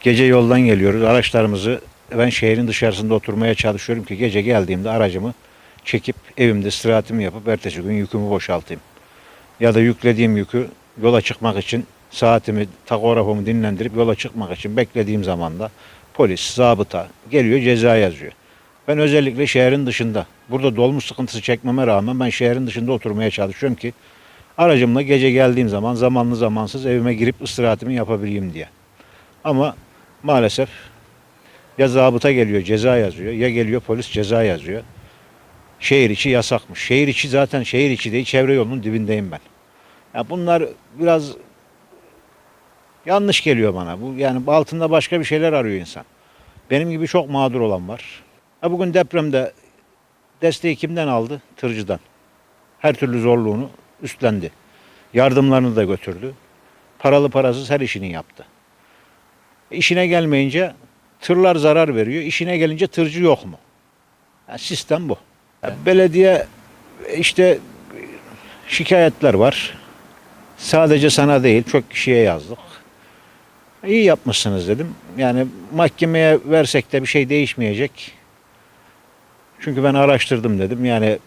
Gece yoldan geliyoruz. Araçlarımızı ben şehrin dışarısında oturmaya çalışıyorum ki gece geldiğimde aracımı çekip evimde istirahatimi yapıp ertesi gün yükümü boşaltayım. Ya da yüklediğim yükü yola çıkmak için saatimi, takografımı dinlendirip yola çıkmak için beklediğim zaman da polis, zabıta geliyor ceza yazıyor. Ben özellikle şehrin dışında, burada dolmuş sıkıntısı çekmeme rağmen ben şehrin dışında oturmaya çalışıyorum ki aracımla gece geldiğim zaman zamanlı zamansız evime girip istirahatimi yapabileyim diye. Ama maalesef ya zabıta geliyor ceza yazıyor ya geliyor polis ceza yazıyor. Şehir içi yasakmış. Şehir içi zaten şehir içi değil çevre yolunun dibindeyim ben. Ya bunlar biraz yanlış geliyor bana. Bu yani altında başka bir şeyler arıyor insan. Benim gibi çok mağdur olan var. Ha bugün depremde desteği kimden aldı? Tırcıdan. Her türlü zorluğunu üstlendi. Yardımlarını da götürdü. Paralı parasız her işini yaptı. İşine gelmeyince tırlar zarar veriyor. İşine gelince tırcı yok mu? Ya sistem bu. Ya belediye işte şikayetler var. Sadece sana değil çok kişiye yazdık. İyi yapmışsınız dedim. Yani mahkemeye versek de bir şey değişmeyecek. Çünkü ben araştırdım dedim. Yani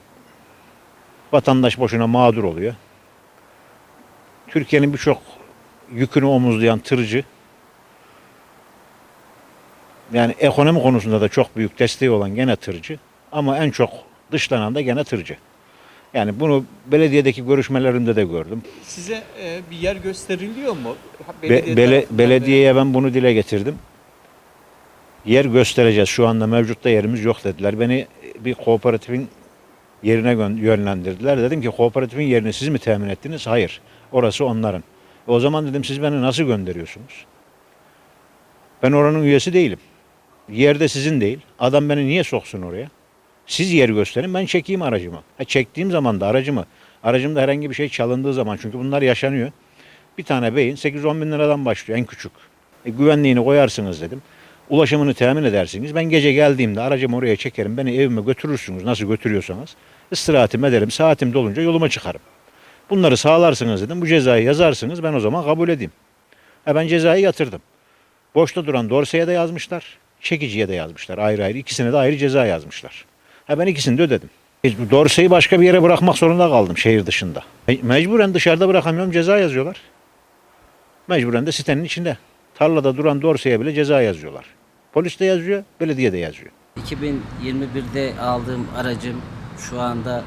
vatandaş boşuna mağdur oluyor. Türkiye'nin birçok yükünü omuzlayan tırcı yani ekonomi konusunda da çok büyük desteği olan gene tırcı ama en çok dışlanan da gene tırcı. Yani bunu belediyedeki görüşmelerimde de gördüm. Size e, bir yer gösteriliyor mu? Be- bele- belediyeye ben bunu dile getirdim. Yer göstereceğiz. Şu anda mevcutta yerimiz yok dediler. Beni bir kooperatifin yerine yönlendirdiler. Dedim ki kooperatifin yerini siz mi temin ettiniz? Hayır. Orası onların. O zaman dedim siz beni nasıl gönderiyorsunuz? Ben oranın üyesi değilim. Yerde sizin değil. Adam beni niye soksun oraya? Siz yer gösterin ben çekeyim aracımı. Ha, çektiğim zaman da aracımı, aracımda herhangi bir şey çalındığı zaman çünkü bunlar yaşanıyor. Bir tane beyin 8-10 bin liradan başlıyor en küçük. E, güvenliğini koyarsınız dedim. Ulaşımını temin edersiniz. Ben gece geldiğimde aracımı oraya çekerim. Beni evime götürürsünüz nasıl götürüyorsanız. İstirahatimi ederim. Saatim dolunca yoluma çıkarım. Bunları sağlarsınız dedim. Bu cezayı yazarsınız ben o zaman kabul edeyim. Ha, ben cezayı yatırdım. Boşta duran dorseye de yazmışlar. Çekiciye de yazmışlar ayrı ayrı. İkisine de ayrı ceza yazmışlar. Ha ben ikisini de ödedim. Dorseyi başka bir yere bırakmak zorunda kaldım şehir dışında. Mecburen dışarıda bırakamıyorum ceza yazıyorlar. Mecburen de sitenin içinde. Tarlada duran dorseye bile ceza yazıyorlar. Polis de yazıyor, belediye de yazıyor. 2021'de aldığım aracım şu anda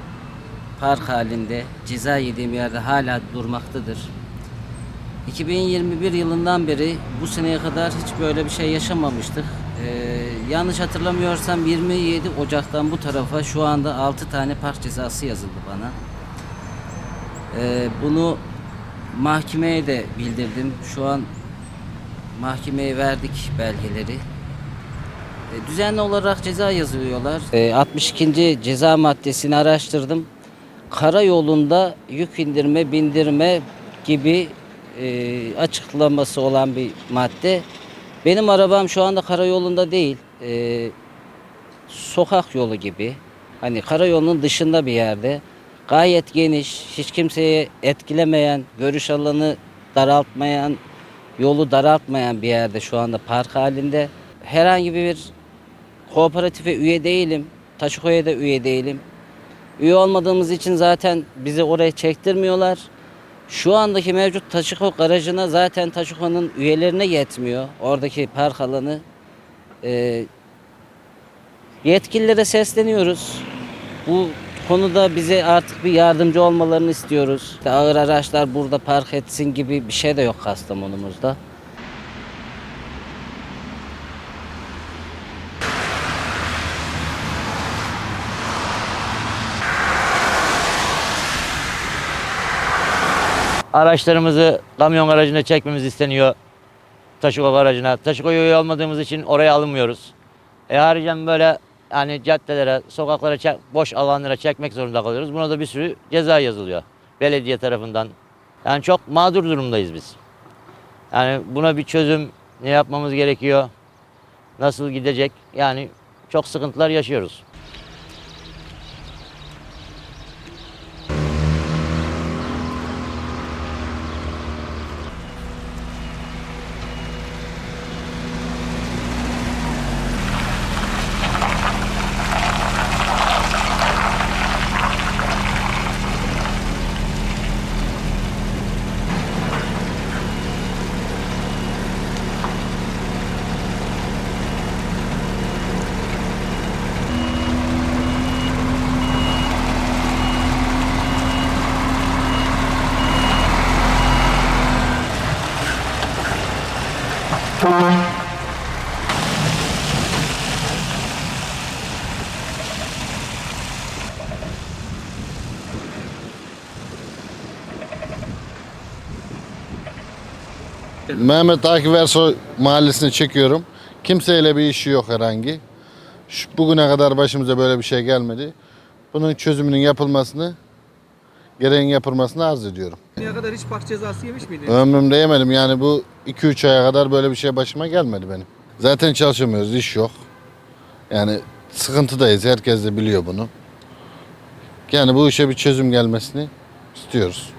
park halinde ceza yediğim yerde hala durmaktadır. 2021 yılından beri bu seneye kadar hiç böyle bir şey yaşamamıştık. Ee, yanlış hatırlamıyorsam 27 Ocak'tan bu tarafa şu anda 6 tane park cezası yazıldı bana. Ee, bunu mahkemeye de bildirdim. Şu an mahkemeye verdik belgeleri. E, Düzenli olarak ceza yazıyorlar. E, 62. ceza maddesini araştırdım. Karayolunda yük indirme, bindirme gibi e, açıklaması olan bir madde. Benim arabam şu anda karayolunda değil. E, sokak yolu gibi. Hani karayolunun dışında bir yerde. Gayet geniş, hiç kimseye etkilemeyen, görüş alanı daraltmayan, yolu daraltmayan bir yerde şu anda park halinde. Herhangi bir Kooperatife üye değilim. Taşiko'ya da üye değilim. Üye olmadığımız için zaten bizi oraya çektirmiyorlar. Şu andaki mevcut Taşiko garajına zaten Taşiko'nun üyelerine yetmiyor. Oradaki park alanı. Ee, yetkililere sesleniyoruz. Bu konuda bize artık bir yardımcı olmalarını istiyoruz. İşte Ağır araçlar burada park etsin gibi bir şey de yok Kastamonumuzda. Araçlarımızı kamyon aracına çekmemiz isteniyor. Taşıko aracına. Taşıko'ya üye olmadığımız için oraya alınmıyoruz. E haricen böyle hani caddelere, sokaklara, çek- boş alanlara çekmek zorunda kalıyoruz. Buna da bir sürü ceza yazılıyor belediye tarafından. Yani çok mağdur durumdayız biz. Yani buna bir çözüm ne yapmamız gerekiyor? Nasıl gidecek? Yani çok sıkıntılar yaşıyoruz. Mehmet Akif Ersoy mahallesini çekiyorum. Kimseyle bir işi yok herhangi. Şu, bugüne kadar başımıza böyle bir şey gelmedi. Bunun çözümünün yapılmasını, gereğin yapılmasını arz ediyorum. Şimdiye kadar hiç park cezası yemiş miydiniz? Ömrümde yemedim yani bu 2-3 aya kadar böyle bir şey başıma gelmedi benim. Zaten çalışamıyoruz, iş yok. Yani sıkıntıdayız, herkes de biliyor bunu. Yani bu işe bir çözüm gelmesini istiyoruz.